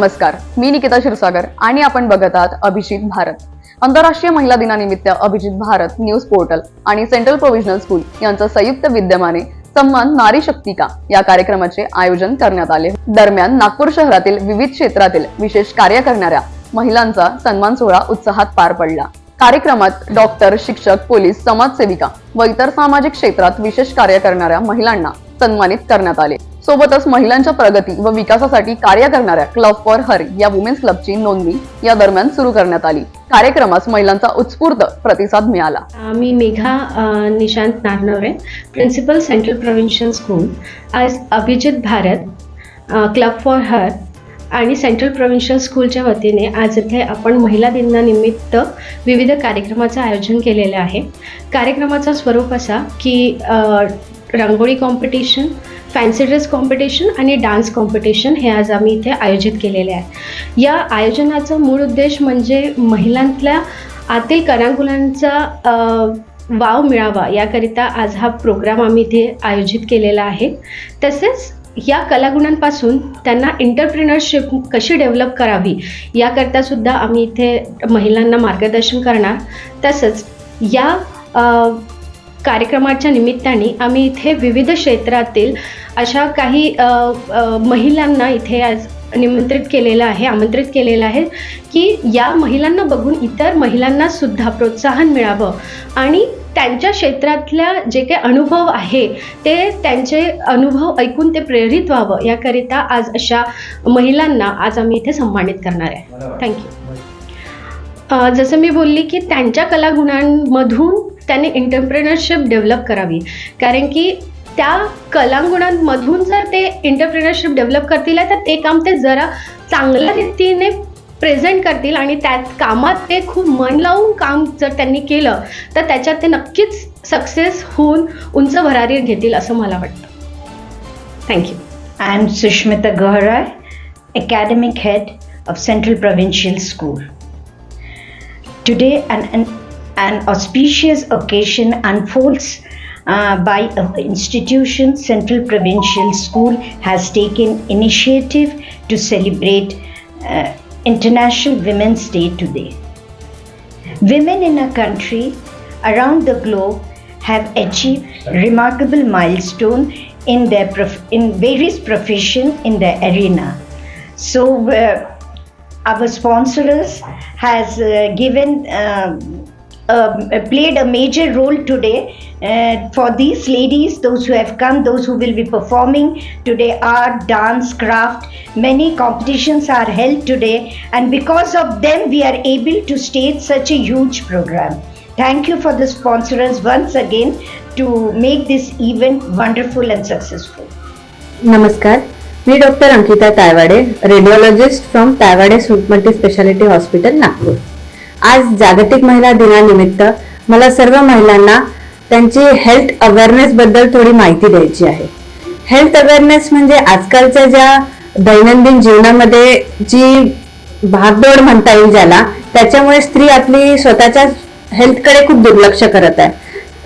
नमस्कार. मी निकिता क्षीरसागर आणि आपण बघत आहात अभिजित भारत. आंतरराष्ट्रीय महिला दिनानिमित्त अभिजित भारत न्यूज पोर्टल आणि सेंट्रल प्रोव्हिजनल स्कूल यांचं संयुक्त विद्यमाने सन्मान नारी शक्तिका या कार्यक्रमाचे आयोजन करण्यात आले. दरम्यान नागपूर शहरातील विविध क्षेत्रातील विशेष कार्य करणाऱ्या महिलांचा सन्मान सोहळा उत्साहात पार पडला. कार्यक्रमात डॉक्टर शिक्षक पोलीस समाजसेविका व इतर सामाजिक क्षेत्रात विशेष कार्य करणाऱ्या महिलांना सन्मानित करण्यात आले. सोबतच महिलांच्या प्रगती व विकासासाठी कार्य करणाऱ्या क्लब फॉर हर या वुमेन्स क्लबची नोंदणी या दरम्यान सुरू करण्यात आली. कार्यक्रमास महिलांचा उत्स्फूर्त प्रतिसाद मिळाला. मी Megha Nishant Narnaware principal central provincial school आज Abhijit Bharat club for her आणि सेंट्रल प्रोव्हिन्शियल स्कूलच्या वतीने आज इथे आपण महिला दिनानिमित्त विविध कार्यक्रमाचं आयोजन केलेलं आहे. कार्यक्रमाचा स्वरूप असा की rangoli competition fancy dress competition आणि डान्स कॉम्पिटिशन हे आज आम्ही इथे आयोजित केलेले आहे. या आयोजनाचा मूळ उद्देश म्हणजे महिलांतल्या आतील कलाकुलांचा वाव मिळावा याकरिता आज हा प्रोग्राम आम्ही इथे आयोजित केलेला आहे. तसेच या कलागुणांपासून त्यांना इंटरप्रिनरशिप कशी डेव्हलप करावी याकरता सुद्धा आम्ही इथे महिलांना मार्गदर्शन करणार. तसंच या कार्यक्रमाच्या निमित्ताने आम्ही इथे विविध क्षेत्रातील अशा काही महिलांना इथे आज निमंत्रित केलेलं आहे आमंत्रित केलेलं आहे की या महिलांना बघून इतर महिलांना सुद्धा प्रोत्साहन मिळावं. आणि त्यांच्या क्षेत्रातल्या जे काही अनुभव आहे ते त्यांचे अनुभव ऐकून ते प्रेरित व्हावं याकरिता आज अशा महिलांना आज आम्ही इथे सन्मानित करणार आहे. थँक्यू जसं मी बोलली की त्यांच्या कलागुणांमधून त्यांनी इंटरप्रेनरशिप डेव्हलप करावी. कारण की त्या कलांगुणांमधून जर ते इंटरप्रेनरशिप डेव्हलप करतील तर ते काम ते जरा चांगल्या रीतीने प्रेझेंट करतील आणि त्यात कामात ते खूप मन लावून काम जर त्यांनी केलं तर त्याच्यात ते नक्कीच सक्सेस होऊन उंच भरारी घेतील असं मला वाटतं. Thank you I am Sushmita Gahrai Academic Head of Central Provincial School. Today, an, an, an auspicious occasion unfolds uh, by an institution, Central Provincial School has taken initiative to celebrate uh, International Women's Day today. Women in our country around the globe have achieved remarkable milestone in their prof- in various profession in their arena. So uh, our sponsors has uh, given uh, uh, played a major role today uh, for these ladies, those who have come, those who will be performing today, art, dance, craft. Many competitions are held today, and because of them, we are able to stage such a huge program. Thank you for the sponsors once again to make this event wonderful and successful. नमस्कार मी doctor Ankita Taiwade radiologist from Taiwade multi speciality hospital Nagpur आज जागतिक महिला दिनानिमित्त मला सर्व महिलांना त्यांची health awareness बद्दल थोडी माहिती द्यायची आहे. हेल्थ अवेअरनेस म्हणजे आजकालच्या ज्या दैनंदिन जीवनामध्ये जी भागदौड म्हणता येईल ज्याला त्याच्यामुळे स्त्री आपली स्वतःच्या हेल्थकडे खूप दुर्लक्ष करत आहे.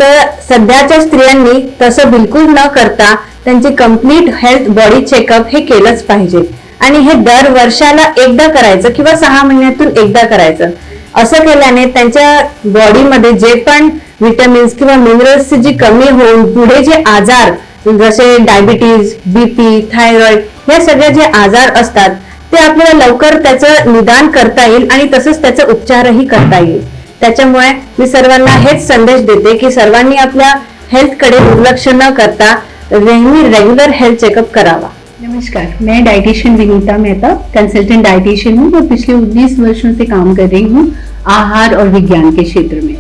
तर सध्याच्या स्त्रियांनी तसं बिलकुल न करता त्यांची कंप्लीट हेल्थ बॉडी चेकअप हे केलंच पाहिजे. आणि हे दर वर्षाला एकदा करायचं किंवा सहा महिन्यातून एकदा करायचं. असं केल्याने त्यांच्या बॉडीमध्ये जे पण विटॅमिन्स किंवा मिनरल्सची जी कमी होऊन पुढे जे आजार जसे डायबिटीज बीपी थायरॉइड या सगळे जे आजार असतात ते आपल्याला लवकर त्याचं निदान करता येईल आणि तसंच त्याचा उपचारही करता येईल. त्याच्यामुळे मी सर्वांना हेच संदेश देते की सर्वांनी आपल्या हेल्थकडे दुर्लक्ष न करता नेहमी रेग्युलर हेल्थ चेकअप करावा. नमस्कार, मैं dietitian Vinita Mehta consultant dietitian हूँ और पिछले 19 वर्षों से काम कर रही हूँ आहार और विज्ञान के क्षेत्र में।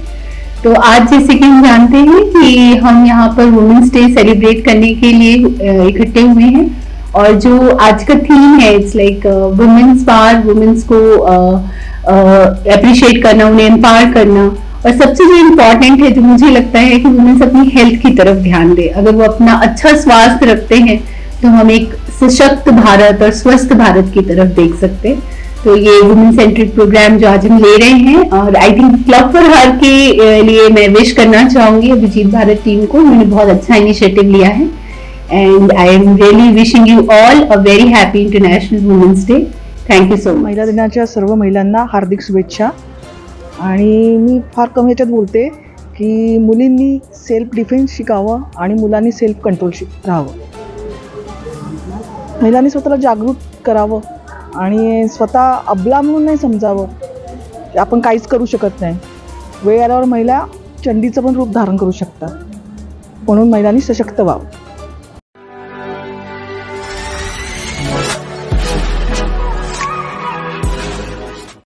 तो आज जैसे कि हम जानते हैं कि हम यहाँ पर वुमेन्स डे सेलिब्रेट करने के लिए इकट्ठे हुए हैं, और जो आज का थीम है it's like women's power women's को अप्रिशिएट करना, उन्हें एम्पावर करना, और सबसे जो इम्पोर्टेंट है, जो मुझे लगता है कि वुमेन्स अपनी हेल्थ की तरफ़ ध्यान दे, अगर वो अपना अच्छा स्वास्थ्य रखते हैं तो हम एक सशक्त भारत और स्वस्थ भारत की तरफ देख सकते हैं। तो ये वुमेन सेंट्रिक प्रोग्राम जो आज हम ले रहे हैं और I think club for her के लिए मैं विश करना चाहूंगी। अभिजीत भारत टीम को उन्होंने बहुत अच्छा इनिशिएटिव लिया है। And I am really wishing you all a very happy international women's day thank you so much महिला दिनाच्या सर्व महिलांना हार्दिक शुभेच्छा. आणि मी फार कमी याच्यात बोलते की मुलींनी सेल्फ डिफेन्स शिकावं आणि मुलांनी सेल्फ कंट्रोल शिक राहावं. महिलांनी स्वतःला जागृत करावं आणि स्वतः अबला म्हणून नाही समजावं. की आपण काहीच करू शकत नाही. वेळ आल्यावर महिला चंडीचं पण रूप धारण करू शकतात. म्हणून महिलांनी सशक्त व्हावं.